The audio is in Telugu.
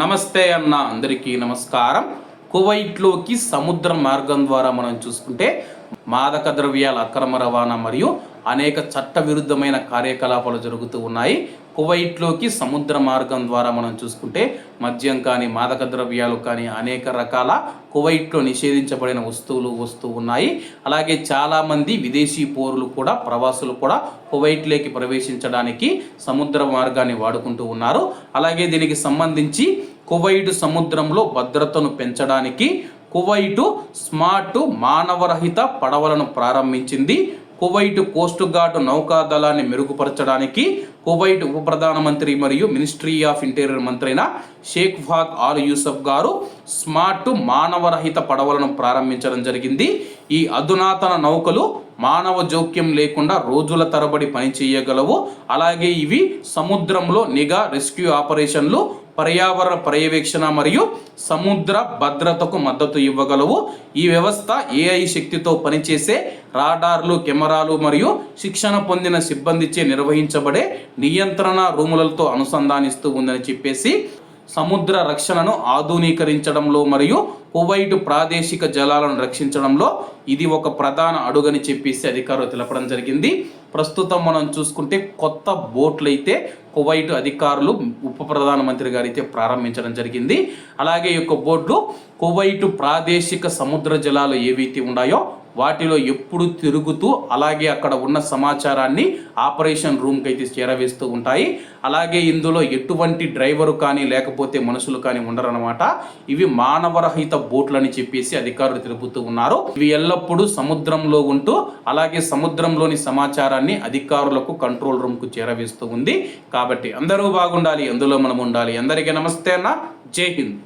నమస్తే అన్న అందరికీ నమస్కారం. కువైట్లోకి సముద్ర మార్గం ద్వారా మనం చూసుకుంటే మాదక ద్రవ్యాల అక్రమ రవాణా మరియు అనేక చట్ట విరుద్ధమైన కార్యకలాపాలు జరుగుతూ ఉన్నాయి. కువైట్లోకి సముద్ర మార్గం ద్వారా మనం చూసుకుంటే మద్యం కానీ మాదక ద్రవ్యాలు కానీ అనేక రకాల కువైట్లో నిషేధించబడిన వస్తువులు వస్తూ ఉన్నాయి. అలాగే చాలామంది విదేశీ పౌరులు కూడా ప్రవాసులు కూడా కువైట్లోకి ప్రవేశించడానికి సముద్ర మార్గాన్ని వాడుకుంటూ ఉన్నారు. అలాగే దీనికి సంబంధించి కువైట్ సముద్రంలో భద్రతను పెంచడానికి కువైటు స్మార్ట్ మానవరహిత పడవలను ప్రారంభించింది. కువైట్ కోస్ట్ గార్డ్ నౌకాదళాన్ని మెరుగుపరచడానికి కువైట్ ఉప ప్రధానమంత్రి మరియు మినిస్ట్రీ ఆఫ్ ఇంటీరియర్ మంత్రి అయిన షేక్ ఫాద్ ఆల్ యూసఫ్ గారు స్మార్ట్ మానవరహిత పడవలను ప్రారంభించడం జరిగింది. ఈ అధునాతన నౌకలు మానవ జోక్యం లేకుండా రోజుల తరబడి పనిచేయగలవు అలాగే ఇవి సముద్రంలో నిఘా రెస్క్యూ ఆపరేషన్లు పర్యావరణ పర్యవేక్షణ మరియు సముద్ర భద్రతకు మద్దతు ఇవ్వగలవు. ఈ వ్యవస్థ ఏఐ శక్తితో పనిచేసే రాడార్లు కెమెరాలు మరియు శిక్షణ పొందిన సిబ్బందిచే నిర్వహించబడే నియంత్రణ రూములతో అనుసంధానిస్తూ ఉందని చెప్పేసి సముద్ర రక్షణను ఆధునీకరించడంలో మరియు కువైట్ ప్రాదేశిక జలాలను రక్షించడంలో ఇది ఒక ప్రధాన అడుగని చెప్పేసి అధికారులు తెలపడం జరిగింది. ప్రస్తుతం మనం చూసుకుంటే కొత్త బోట్లు అయితే కువైట్ అధికారులు ఉప ప్రధానమంత్రి గారు అయితే ప్రారంభించడం జరిగింది. అలాగే ఈ యొక్క బోట్లు కువైట్ ప్రాదేశిక సముద్ర జలాలు ఏవైతే ఉన్నాయో వాటిలో ఎప్పుడు తిరుగుతూ అలాగే అక్కడ ఉన్న సమాచారాన్ని ఆపరేషన్ రూమ్కి అయితే చేరవేస్తూ ఉంటాయి. అలాగే ఇందులో ఎటువంటి డ్రైవరు కానీ లేకపోతే మనుషులు కానీ ఉండరన్నమాట. ఇవి మానవరహిత బోట్లు అని చెప్పేసి అధికారులు తెలుపుతూ ఉన్నారు. ఇవి ఎల్లప్పుడూ సముద్రంలో ఉంటూ అలాగే సముద్రంలోని సమాచారాన్ని అధికారులకు కంట్రోల్ రూమ్కు చేరవేస్తూ ఉంది. కాబట్టి అందరూ బాగుండాలి అందులో మనం ఉండాలి అందరికీ నమస్తే అన్న. జై హింద్.